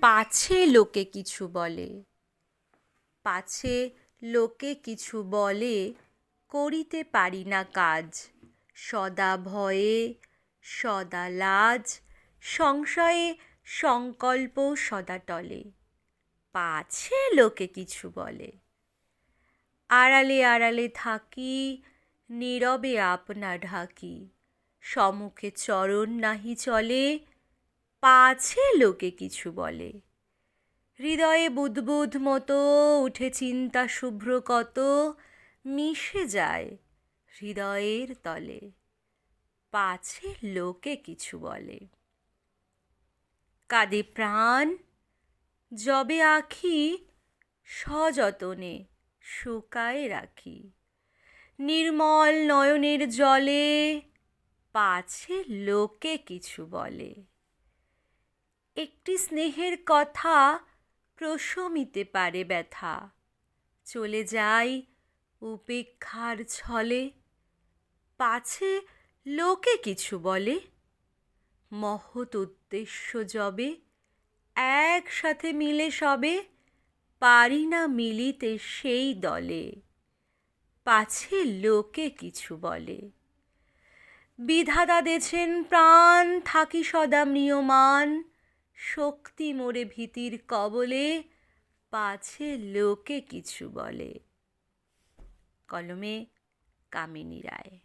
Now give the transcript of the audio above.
পাছে লোকে কিছু বলে। পাছে লোকে কিছু বলে, করিতে পারি না কাজ। সদা ভয়ে, সদা লাজ, সংশয়ে সংকল্প সদা টলে। পাছে লোকে কিছু বলে। আড়ালে আড়ালে থাকি, নীরবে আপনা ঢাকি। সমুখে চরণ নাহি চলে পাছে লোকে কিছু বলে। হৃদয়ে বুদবুদ মতো উঠে চিন্তা শুভ্র কত, মিশে যায় হৃদয়ের তলে। পাছে লোকে কিছু বলে। কাঁদে প্রাণ যবে আখি, সযতনে শুকায় রাখি। নির্মল নয়নের জলে পাছে লোকে কিছু বলে। একটি স্নেহের কথা প্রশমিতে পারে ব্যথা। চলে যাই উপেক্ষার ছলে। পাছে লোকে কিছু বলে। মহৎ উদ্দেশ্য যবে একসাথে মিলে সবে। পারি না মিলিতে সেই দলে। পাছে লোকে কিছু বলে। বিধাতা দেছেন প্রাণ, থাকি সদা ম্রিয়মান। শক্তি মোরে ভীতির কবলে পাছে লোকে কিছু বলে। কলমে কামিনী রায়।